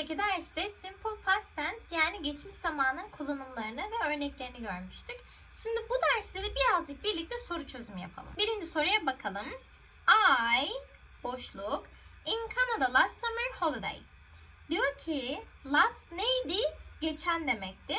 önceki derste simple past tense yani geçmiş zamanın kullanımlarını ve örneklerini görmüştük. Şimdi bu derste de birazcık birlikte soru çözümü yapalım. Birinci soruya bakalım. I boşluk in Canada last summer holiday. Diyor ki last neydi? Geçen demekti.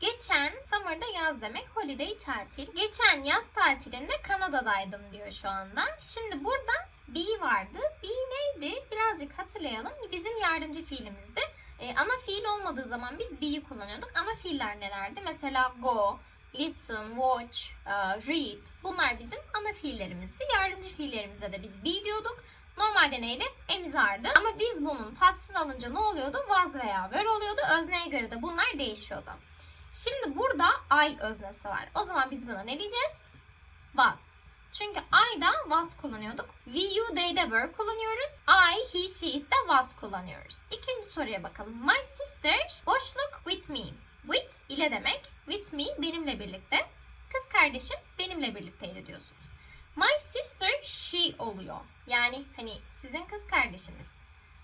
Geçen summer'da yaz demek. Holiday tatil. Geçen yaz tatilinde Kanada'daydım diyor şu anda. Şimdi burada be vardı. Be neydi? Birazcık hatırlayalım. Bizim yardımcı fiilimizdi. Ee, ana fiil olmadığı zaman biz be'yi kullanıyorduk. Ana fiiller nelerdi? Mesela go, listen, watch, uh, read. Bunlar bizim ana fiillerimizdi. Yardımcı fiillerimizde de biz be diyorduk. Normalde neydi? Emizardı. Ama biz bunun pastını alınca ne oluyordu? Was veya were oluyordu. Özneye göre de bunlar değişiyordu. Şimdi burada I öznesi var. O zaman biz buna ne diyeceğiz? Was. Çünkü I'da was kullanıyorduk. We, you, they de were kullanıyoruz. I, he, she, it de was kullanıyoruz. İkinci soruya bakalım. My sister boşluk with me. With ile demek. With me benimle birlikte. Kız kardeşim benimle birlikteydi diyorsunuz. My sister she oluyor. Yani hani sizin kız kardeşiniz.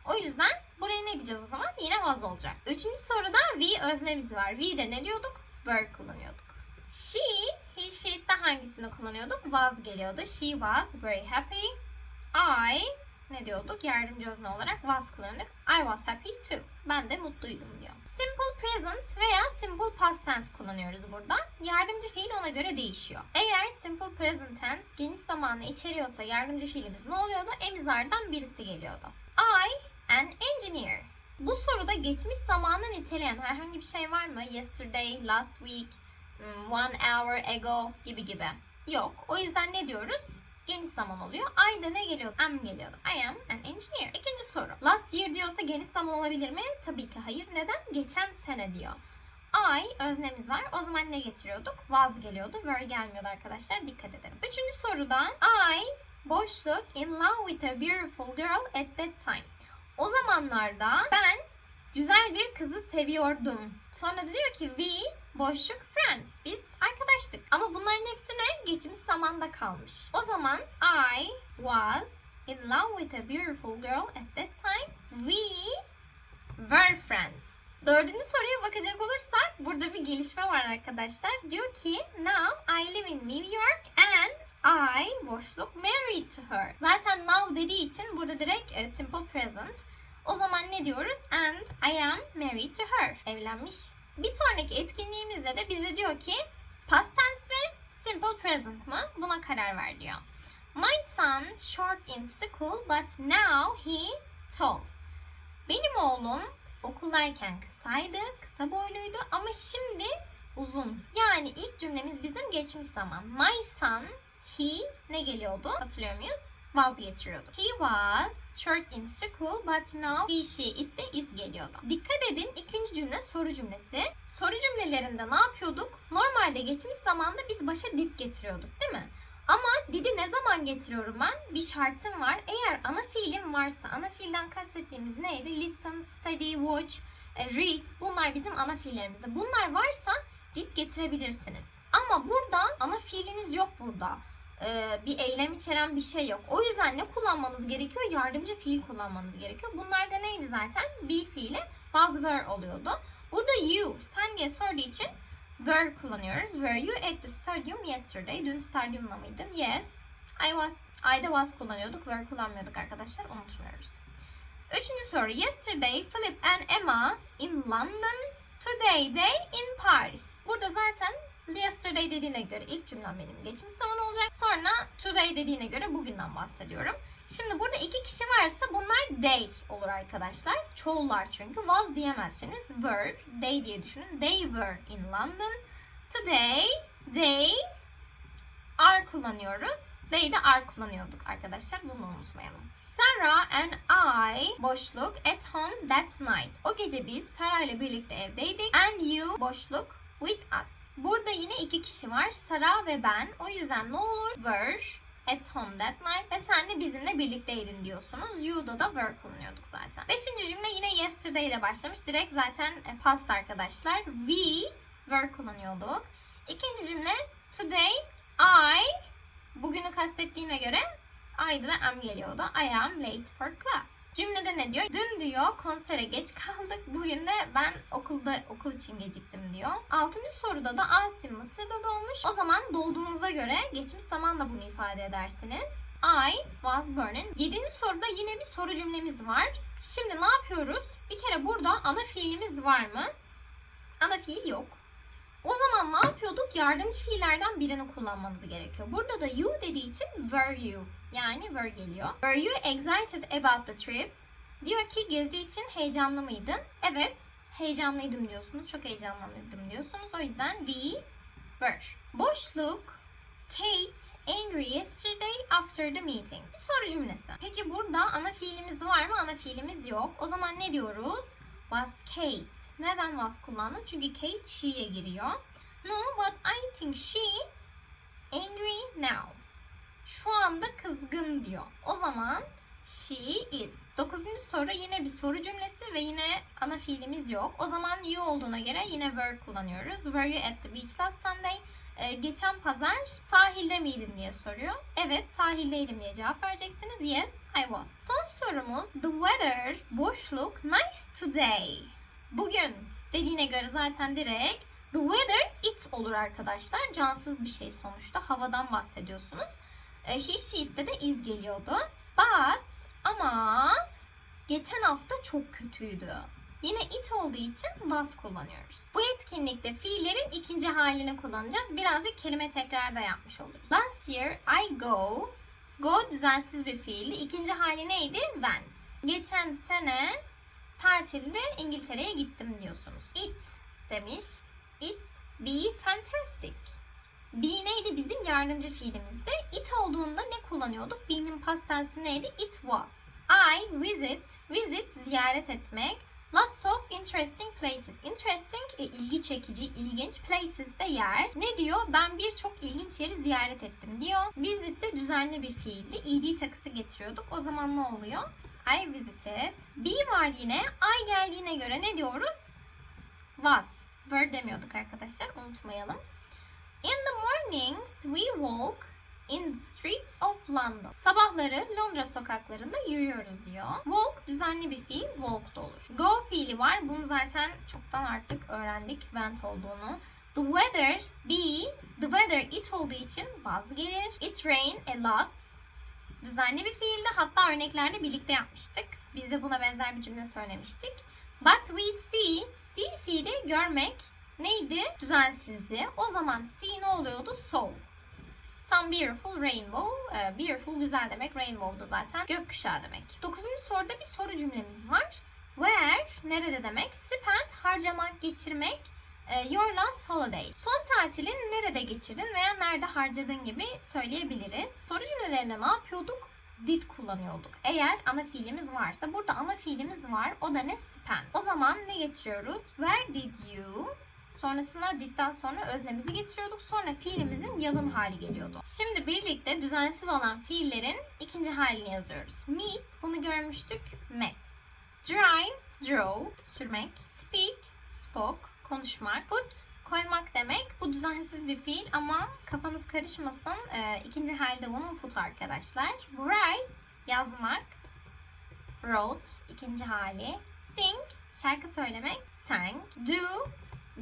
O yüzden buraya ne diyeceğiz o zaman? Yine was olacak. Üçüncü soruda we öznemiz var. We'de ne diyorduk? Were kullanıyorduk. She, he, she'de hangisini kullanıyorduk? Was geliyordu. She was very happy. I, ne diyorduk? Yardımcı özne olarak was kullanıyorduk. I was happy too. Ben de mutluydum diyor. Simple present veya simple past tense kullanıyoruz burada. Yardımcı fiil ona göre değişiyor. Eğer simple present tense geniş zamanı içeriyorsa yardımcı fiilimiz ne oluyordu? Emizardan birisi geliyordu. I, an engineer. Bu soruda geçmiş zamanı niteleyen herhangi bir şey var mı? Yesterday, last week, one hour ago gibi gibi. Yok. O yüzden ne diyoruz? Geniş zaman oluyor. I'da ne geliyordu? Am geliyordu. I am an engineer. İkinci soru. Last year diyorsa geniş zaman olabilir mi? Tabii ki hayır. Neden? Geçen sene diyor. I öznemiz var. O zaman ne getiriyorduk? Was geliyordu. Were gelmiyordu arkadaşlar. Dikkat edelim. Üçüncü soruda I boşluk in love with a beautiful girl at that time. O zamanlarda ben güzel bir kızı seviyordum. Sonra diyor ki we boşluk friends. Biz arkadaştık. Ama bunların hepsi ne? Geçmiş zamanda kalmış. O zaman I was in love with a beautiful girl at that time. We were friends. Dördüncü soruya bakacak olursak burada bir gelişme var arkadaşlar. Diyor ki now I live in New York and I boşluk married to her. Zaten now dediği için burada direkt e, simple present. O zaman ne diyoruz? And I am married to her. Evlenmiş. Bir sonraki etkinliğimizde de bize diyor ki past tense ve simple present mı? Buna karar ver diyor. My son short in school but now he tall. Benim oğlum okuldayken kısaydı, kısa boyluydu ama şimdi uzun. Yani ilk cümlemiz bizim geçmiş zaman. My son, he ne geliyordu? Hatırlıyor muyuz? Vazgeçiriyordu. He was short in school but now he, she, it de is geliyordu. Dikkat edin ikinci cümle soru cümlesi. Soru cümlelerinde ne yapıyorduk? Normalde geçmiş zamanda biz başa did getiriyorduk değil mi? Ama did'i ne zaman getiriyorum ben? Bir şartım var. Eğer ana fiilim varsa, ana fiilden kastettiğimiz neydi? Listen, study, watch, e, read. Bunlar bizim ana fiillerimizde. Bunlar varsa did getirebilirsiniz. Ama burada ana fiiliniz yok burada e, bir eylem içeren bir şey yok. O yüzden ne kullanmanız gerekiyor? Yardımcı fiil kullanmanız gerekiyor. Bunlar da neydi zaten? Be fiili was were oluyordu. Burada you, sen diye sorduğu için were kullanıyoruz. Were you at the stadium yesterday? Dün stadyumda mıydın? Yes. I was. I'da was kullanıyorduk. Were kullanmıyorduk arkadaşlar. Unutmuyoruz. Üçüncü soru. Yesterday Philip and Emma in London. Today they in Paris. Burada zaten yesterday dediğine göre ilk cümlem benim geçmiş zaman olacak. Sonra today dediğine göre bugünden bahsediyorum. Şimdi burada iki kişi varsa bunlar they olur arkadaşlar. Çoğullar çünkü. Was diyemezseniz were, they diye düşünün. They were in London. Today they are kullanıyoruz. They de are kullanıyorduk arkadaşlar. Bunu unutmayalım. Sarah and I boşluk at home that night. O gece biz Sarah ile birlikte evdeydik. And you boşluk with us. Burada yine iki kişi var. Sara ve ben. O yüzden ne olur? Were at home that night ve sen de bizimle birlikteydin diyorsunuz. You'da da were kullanıyorduk zaten. Beşinci cümle yine yesterday ile başlamış. Direkt zaten e, past arkadaşlar. We were kullanıyorduk. İkinci cümle today I bugünü kastettiğine göre Ve am geliyordu. I am late for class. Cümlede ne diyor? Dün diyor konsere geç kaldık. Bugün de ben okulda okul için geciktim diyor. Altıncı soruda da Asim Mısır'da doğmuş. O zaman doğduğunuza göre geçmiş zamanla bunu ifade edersiniz. I was born in. Yedinci soruda yine bir soru cümlemiz var. Şimdi ne yapıyoruz? Bir kere burada ana fiilimiz var mı? Ana fiil yok. O zaman ne yapıyorduk? Yardımcı fiillerden birini kullanmanız gerekiyor. Burada da you dediği için were you yani were geliyor. Were you excited about the trip? Diyor ki gezi için heyecanlı mıydın? Evet, heyecanlıydım diyorsunuz. Çok heyecanlanırdım diyorsunuz. O yüzden we were. Boşluk Kate angry yesterday after the meeting. Bir soru cümlesi. Peki burada ana fiilimiz var mı? Ana fiilimiz yok. O zaman ne diyoruz? Was Kate. Neden was kullandım? Çünkü Kate she'ye giriyor. No, but I think she angry now. Şu anda kızgın diyor. O zaman she is. Dokuzuncu soru yine bir soru cümlesi ve yine ana fiilimiz yok. O zaman you olduğuna göre yine were kullanıyoruz. Were you at the beach last Sunday? Ee, geçen pazar sahilde miydin diye soruyor. Evet sahildeydim diye cevap vereceksiniz. Yes, I was. Son sorumuz the weather boşluk nice today. Bugün dediğine göre zaten direkt the weather it olur arkadaşlar. Cansız bir şey sonuçta. Havadan bahsediyorsunuz. E, he she'de de is geliyordu. But ama geçen hafta çok kötüydü. Yine it olduğu için was kullanıyoruz. Bu etkinlikte fiillerin ikinci halini kullanacağız. Birazcık kelime tekrar da yapmış oluruz. Last year I go. Go düzensiz bir fiildi. İkinci hali neydi? Went. Geçen sene tatilde İngiltere'ye gittim diyorsunuz. It demiş. It be fantastic. Be neydi bizim yardımcı fiilimizde? It olduğunda ne kullanıyorduk? Be'nin past tensi neydi? It was. I visit, visit ziyaret etmek. Lots of interesting places. Interesting, e, ilgi çekici, ilginç. Places de yer. Ne diyor? Ben birçok ilginç yeri ziyaret ettim diyor. Visit de düzenli bir fiildi. ed takısı getiriyorduk. O zaman ne oluyor? I visited. Be var yine. I geldiğine göre ne diyoruz? Was. Were demiyorduk arkadaşlar. Unutmayalım. In the mornings we walk in the streets of London. Sabahları Londra sokaklarında yürüyoruz diyor. Walk düzenli bir fiil, walk da olur. Go fiili var. Bunu zaten çoktan artık öğrendik went olduğunu. The weather be, the weather it olduğu için was gelir. It rain a lot. Düzenli bir fiildi. Hatta örneklerde birlikte yapmıştık. Biz de buna benzer bir cümle söylemiştik. But we see, see fiili görmek neydi? Düzensizdi. O zaman see ne oluyordu? Saw. Some beautiful rainbow. Ee, beautiful güzel demek. Rainbow da zaten gökkuşağı demek. Dokuzuncu soruda bir soru cümlemiz var. Where, nerede demek? Spend, harcamak, geçirmek. Ee, your last holiday. Son tatilin nerede geçirdin veya nerede harcadın gibi söyleyebiliriz. Soru cümlelerinde ne yapıyorduk? Did kullanıyorduk. Eğer ana fiilimiz varsa. Burada ana fiilimiz var. O da ne? Spend. O zaman ne getiriyoruz? Where did you Sonrasında did'den sonra öznemizi getiriyorduk. Sonra fiilimizin yalın hali geliyordu. Şimdi birlikte düzensiz olan fiillerin ikinci halini yazıyoruz. Meet, bunu görmüştük. Met. Drive, drove, sürmek. Speak, spoke, konuşmak. Put, koymak demek. Bu düzensiz bir fiil ama kafanız karışmasın. Ee, ikinci halde bunun put arkadaşlar. Write, yazmak. Wrote, ikinci hali. Sing, şarkı söylemek. Sang. Do,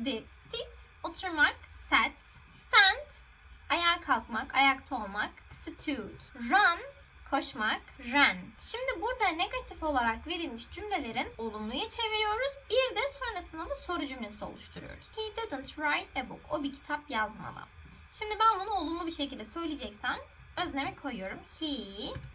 did. Sit, oturmak, sat. Stand, ayağa kalkmak, ayakta olmak. Stood. Run, koşmak, ran. Şimdi burada negatif olarak verilmiş cümlelerin olumluya çeviriyoruz. Bir de sonrasında da soru cümlesi oluşturuyoruz. He didn't write a book. O bir kitap yazmadı. Şimdi ben bunu olumlu bir şekilde söyleyeceksem öznemi koyuyorum. He.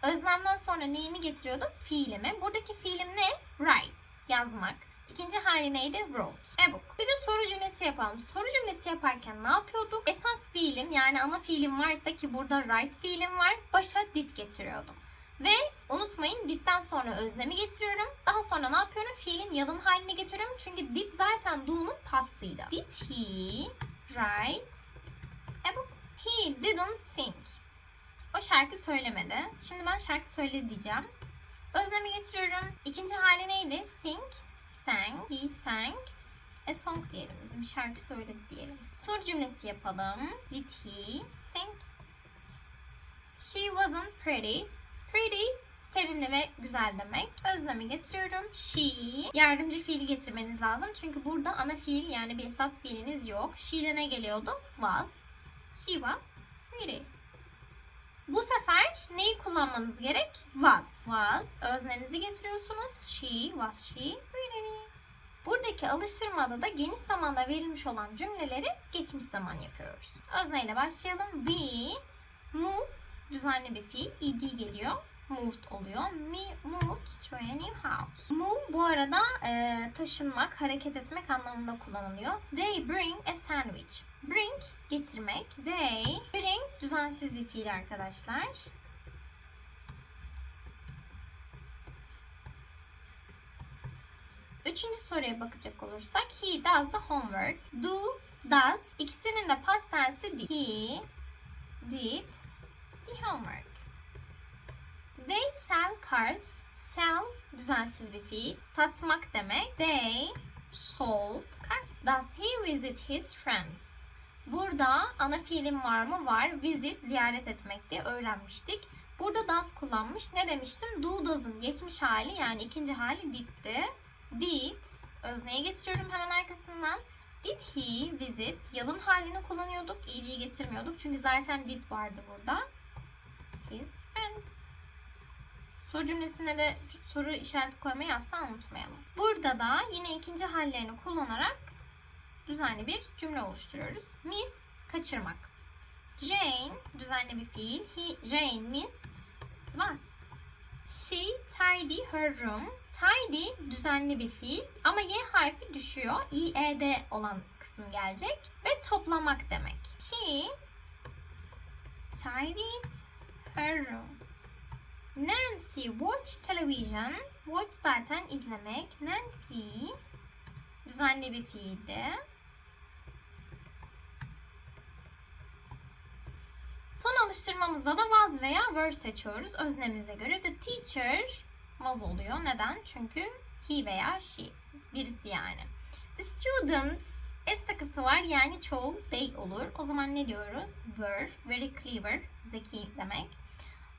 Özlemden sonra neyimi getiriyordum? Fiilimi. Buradaki fiilim ne? Write. Yazmak. İkinci hali neydi? Wrote. A book. Bir de soru cümlesi yapalım. Soru cümlesi yaparken ne yapıyorduk? Esas fiilim yani ana fiilim varsa ki burada write fiilim var. Başa did getiriyordum. Ve unutmayın did'den sonra öznemi getiriyorum. Daha sonra ne yapıyorum? Fiilin yalın halini getiriyorum. Çünkü did zaten do'nun pastıydı. Did he write a book? He didn't sing. O şarkı söylemedi. Şimdi ben şarkı söyledi diyeceğim. Öznemi getiriyorum. İkinci hali neydi? Sing sang, he sang a song diyelim. Bizim şarkı söyledi diyelim. Soru cümlesi yapalım. Did he sing? She wasn't pretty. Pretty sevimli ve güzel demek. Özlemi getiriyorum. She yardımcı fiili getirmeniz lazım. Çünkü burada ana fiil yani bir esas fiiliniz yok. She'de ne geliyordu? Was. She was pretty. Bu sefer neyi kullanmanız gerek? Was. Was. Öznenizi getiriyorsunuz. She was she. Buradaki alıştırmada da geniş zamanda verilmiş olan cümleleri geçmiş zaman yapıyoruz. Özneyle başlayalım. We move düzenli bir fiil. ed geliyor. Moved oluyor. Me moved to a new house. Move bu arada e, taşınmak, hareket etmek anlamında kullanılıyor. They bring a sandwich. Bring getirmek. They bring düzensiz bir fiil arkadaşlar. Üçüncü soruya bakacak olursak he does the homework. Do, does ikisinin de past tense'i did. He did the homework. They sell cars. Sell düzensiz bir fiil. Satmak demek. They sold cars. Does he visit his friends? Burada ana fiilim var mı? Var. Visit ziyaret etmek diye öğrenmiştik. Burada does kullanmış. Ne demiştim? Do does'ın geçmiş hali yani ikinci hali did'ti. Did özneye getiriyorum hemen arkasından. Did he visit? Yalın halini kullanıyorduk. iyiliği getirmiyorduk. Çünkü zaten did vardı burada. His friends. Soru cümlesine de soru işareti koymayı asla unutmayalım. Burada da yine ikinci hallerini kullanarak düzenli bir cümle oluşturuyoruz. Miss kaçırmak. Jane düzenli bir fiil. He, Jane missed was. She tidy her room. Tidy düzenli bir fiil ama y harfi düşüyor. ied olan kısım gelecek ve toplamak demek. She tidied her room. Nancy watch television. Watch zaten izlemek. Nancy düzenli bir fiildi. Son alıştırmamızda da was veya were seçiyoruz. Öznemize göre the teacher was oluyor. Neden? Çünkü he veya she. Birisi yani. The students S takısı var yani çoğul they olur. O zaman ne diyoruz? Were, very clever, zeki demek.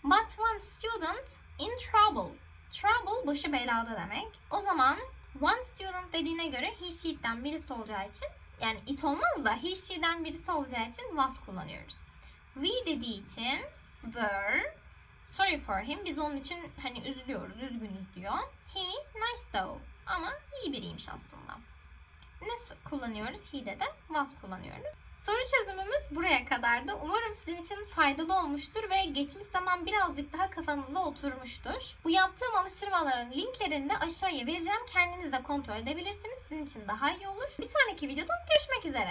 But one student in trouble. Trouble başı belada demek. O zaman one student dediğine göre he she'den birisi olacağı için yani it olmaz da he she'den birisi olacağı için was kullanıyoruz. We dediği için were sorry for him. Biz onun için hani üzülüyoruz, üzgünüz diyor. He nice though. Ama iyi biriymiş aslında. Ne kullanıyoruz? He'de de was kullanıyoruz. Soru çözümümüz buraya kadardı. Umarım sizin için faydalı olmuştur ve geçmiş zaman birazcık daha kafanızda oturmuştur. Bu yaptığım alıştırmaların linklerini de aşağıya vereceğim. Kendiniz de kontrol edebilirsiniz. Sizin için daha iyi olur. Bir sonraki videoda görüşmek üzere.